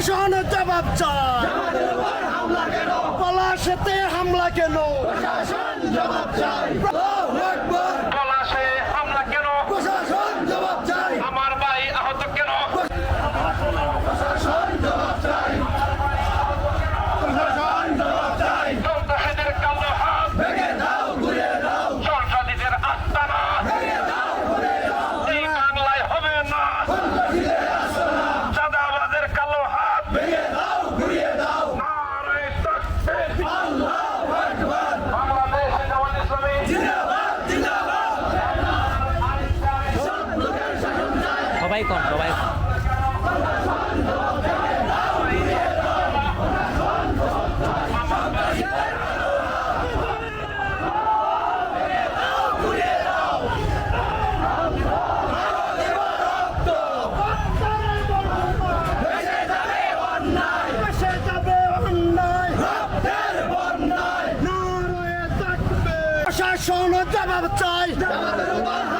প্রশাসন জবাব চায়। পলাশেতে হামলা কেন? প্রশাসন জবাব সবাই কম সবাই কম Sean, I'm a.